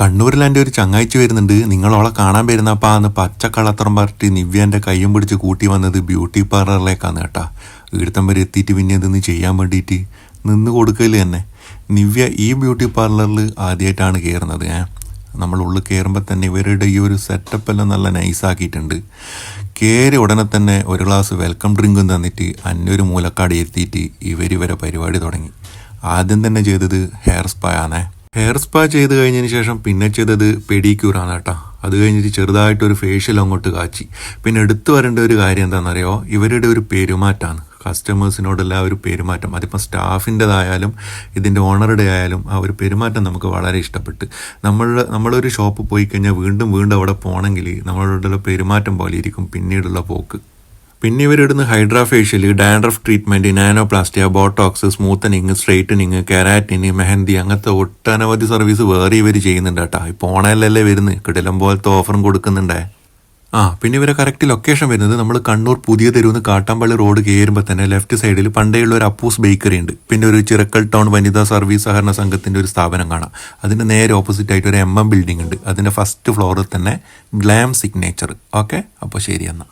കണ്ണൂരിൽ എന്റെ ഒരു ചങ്ങാഴ്ച വരുന്നുണ്ട്. നിങ്ങളോളെ കാണാൻ വരുന്നപ്പാ അന്ന് പച്ച കളത്രം പറഞ്ഞിട്ട് നിവ്യന്റെ കയ്യും പിടിച്ച് കൂട്ടി വന്നത് ബ്യൂട്ടി പാർലറിലേക്കാണ് കേട്ടാ. ഈടത്തം വരെ എത്തിയിട്ട് പിന്നെ ഇതൊന്ന് ചെയ്യാൻ വേണ്ടിയിട്ട് നിന്ന് കൊടുക്കൽ തന്നെ. നിവ്യ ഈ ബ്യൂട്ടി പാർലറിൽ ആദ്യമായിട്ടാണ് കയറുന്നത് ഏ. നമ്മൾ ഉള്ളിൽ കയറുമ്പോൾ തന്നെ ഇവരുടെ ഈ ഒരു സെറ്റപ്പ് എല്ലാം നല്ല നൈസാക്കിയിട്ടുണ്ട് കയറി ഉടനെ തന്നെ ഒരു ഗ്ലാസ് വെൽക്കം ഡ്രിങ്കും തന്നിട്ട് അന്നൊരു മൂലക്കാട് എത്തിയിട്ട് ഇവർ ഇവരെ പരിപാടി തുടങ്ങി. ആദ്യം തന്നെ ചെയ്തത് ഹെയർ സ്പാ ആണേ. ഹെയർ സ്പാ ചെയ്ത് കഴിഞ്ഞതിന് ശേഷം പിന്നെ ചെയ്തത് പെഡിക്യൂറാണ് കേട്ടോ. അത് കഴിഞ്ഞിട്ട് ചെറുതായിട്ടൊരു ഫേഷ്യൽ അങ്ങോട്ട് കാച്ചി. പിന്നെ എടുത്തു വരേണ്ട ഒരു കാര്യം എന്താണെന്നറിയോ? ഇവരുടെ ഒരു പെരുമാറ്റമാണ്. കസ്റ്റമേഴ്സിനോടെല്ലാം ഒരു പെരുമാറ്റം. അതിപ്പോൾ സ്റ്റാഫിന്റെതായാലും ഇതിന്റെ ഓണറുടെ ആയാലും ആ ഒരു പെരുമാറ്റം നമുക്ക് വളരെ ഇഷ്ടപ്പെട്ട്. നമ്മൾ നമ്മളൊരു ഷോപ്പ് പോയി കഴിഞ്ഞാൽ വീണ്ടും വീണ്ടും അവിടെ പോകണമെങ്കിൽ നമ്മളോടുള്ള പെരുമാറ്റം പോലെ ഇരിക്കും പിന്നീടുള്ള പോക്ക്. പിന്നെ ഇവരിടുന്ന hydrafacial dandruff treatment nanoplastia botox smoothening straightening keratin mehndi അങ്ങനത്തെ ഒട്ടനവധി സർവീസ് വേറെ ഇവർ ചെയ്യുന്നുണ്ട് കേട്ടോ. ഇപ്പോൾ ഓണയിലല്ലേ വരുന്നത് കിടലം പോലത്തെ ഓഫറും കൊടുക്കുന്നുണ്ടേ. ആ പിന്നെ ഇവരെ കറക്റ്റ് ലൊക്കേഷൻ വരുന്നത് നമ്മൾ കണ്ണൂർ പുതിയ തെരുവെന്ന് കാട്ടാമ്പള്ളി റോഡ് കയറുമ്പോൾ തന്നെ ലെഫ്റ്റ് സൈഡിൽ പണ്ടേയുള്ള ഒരു അപ്പൂസ് ബേക്കറി ഉണ്ട്. പിന്നെ ഒരു ചിറക്കൽ ടൗൺ വനിതാ സർവീസ് സഹകരണ സംഘത്തിന്റെ ഒരു സ്ഥാപനം കാണാം. അതിന്റെ നേരെ ഓപ്പോസിറ്റ് ആയിട്ട് ഒരു എം എം ബിൽഡിംഗ് ഉണ്ട്. അതിന്റെ ഫസ്റ്റ് ഫ്ലോറിൽ തന്നെ ഗ്ലാം സിഗ്നേച്ചർ ഓക്കെ അപ്പോൾ ശരി എന്നാൽ